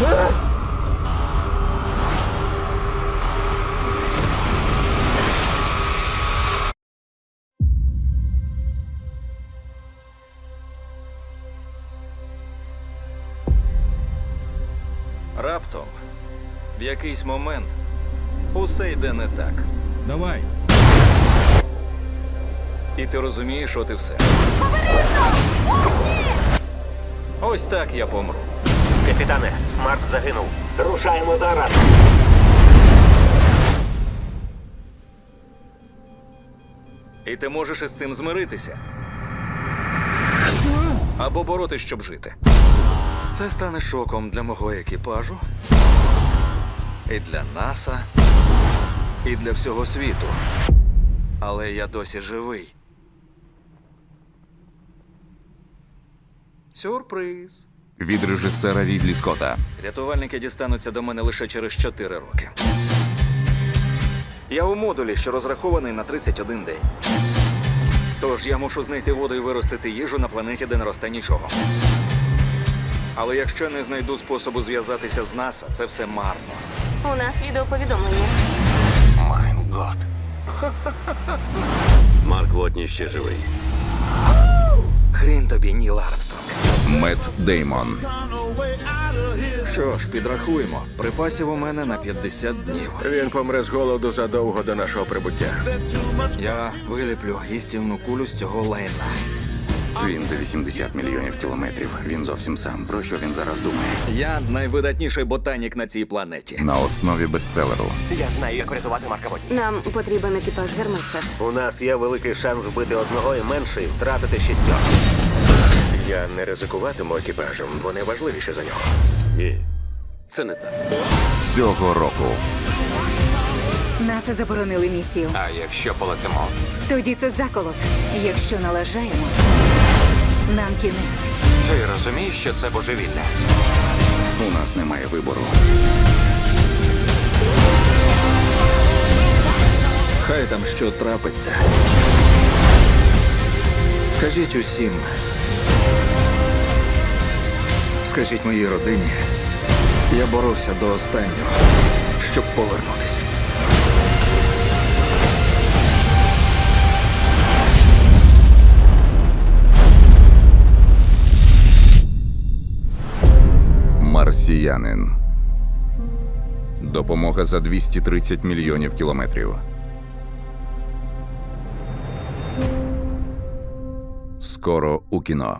Раптом, в якийсь момент, усе йде не так. Давай. І ти розумієш, от і все. Ось так я помру. Капітане, Марк загинув. Рушаємо зараз. І ти можеш із цим змиритися. Або боротись, щоб жити. Це стане шоком для мого екіпажу, і для НАСА, і для всього світу. Але я досі живий. Сюрприз. Від режисера Рідлі Скотта. Рятувальники дістануться до мене лише через 4 роки. Я у модулі, що розрахований на 31 день. Тож я мушу знайти воду і виростити їжу на планеті, де не росте нічого. Але якщо не знайду способу зв'язатися з НАСА, це все марно. У нас відеоповідомлення. Майн год. Марк Вотні ще живий. Хрін тобі, Ніл Армстронг. Мет Деймон. Що ж, підрахуємо. Припасів у мене на 50 днів. Він помре з голоду задовго до нашого прибуття. Я виліплю гістівну кулю з цього лайна. Він за 80 мільйонів кілометрів. Він зовсім сам. Про що він зараз думає? Я найвидатніший ботанік на цій планеті. На основі бестселеру. Я знаю, як врятувати Марка Вотні. Нам потрібен екіпаж Гермеса. У нас є великий шанс вбити одного і менший, втратити шістьох. Я не ризикуватиму екіпажем, вони важливіші за нього. Ні, це не так. Цього року Нас заборонили місію. А якщо полетимо? Тоді це заколот. Якщо налажаємо, нам кінець. Ти розумієш, що це божевілля? У нас немає вибору. Хай там що трапиться. Скажіть усім. Скажіть моїй родині. Я боровся до останнього, щоб повернутися. Марсіянин. Допомога за 230 мільйонів кілометрів. Скоро у кіно.